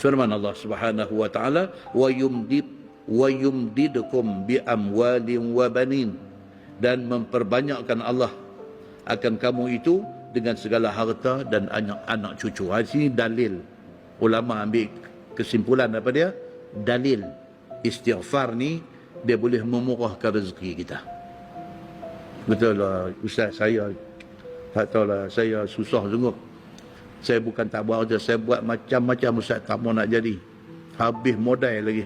Firman Allah Subhanahu wa taala wa yumdid wa yumdidukum bi amwalin wa banin dan memperbanyakkan Allah akan kamu itu dengan segala harta dan anak-anak cucu. Ha, sini dalil ulama ambil kesimpulan apa dia? Dalil istighfar ni dia boleh memurahkan rezeki kita. Betul lah Ustaz saya tak tahulah saya susah sungguh. Saya bukan tak buat kerja, saya buat macam-macam Ustaz tak mau nak jadi. Habis modal lagi.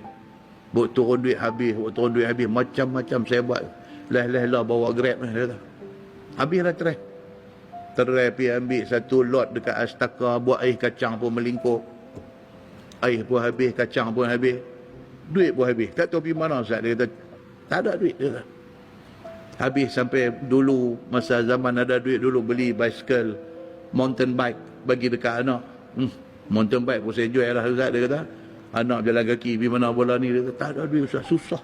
Buat turun duit habis, buat turun duit habis. Macam-macam saya buat. Leh-leh lah bawa grab ni. Habislah try. Try pergi ambil satu lot dekat Astaka. Buat air kacang pun melingkup. Air pun habis, kacang pun habis. Duit pun habis. Tak tahu pergi mana Ustaz. Dia kata, tak ada duit. Dia kata. Habis sampai dulu, masa zaman ada duit dulu, beli bicycle, mountain bike bagi dekat anak. Hmm, mountain bike pun saya jual lah Ustaz. Dia kata, anak jalan kaki, pergi mana bola ni. Dia kata, tak ada duit Ustaz, susah.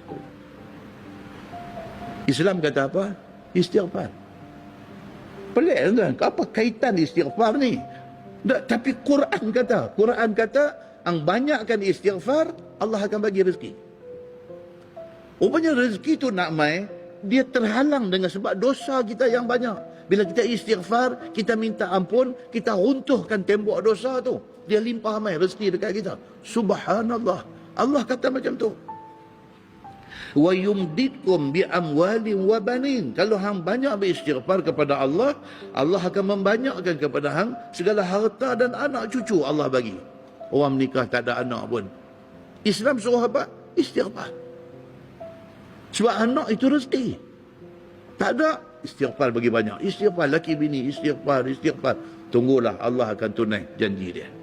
Islam kata apa? Istighfar. Pelik tuan. Apa kaitan istighfar ni? Tak, tapi Quran kata, Quran kata, ang banyakkan istighfar, Allah akan bagi rezeki. Rupanya rezeki tu nak mai, dia terhalang dengan sebab dosa kita yang banyak. Bila kita istighfar, kita minta ampun, kita runtuhkan tembok dosa tu. Dia limpah mai rezeki dekat kita. Subhanallah. Allah kata macam tu wa yumdidkum bi amwalin wa banin kalau hang banyak beristighfar kepada Allah Allah akan membanyakkan kepada hang segala harta dan anak cucu Allah bagi orang menikah tak ada anak pun Islam suruh apa istighfar sebab anak itu rezeki. Tak ada istighfar bagi banyak. Istighfar laki bini istighfar istighfar. Tunggulah Allah akan tunai janji dia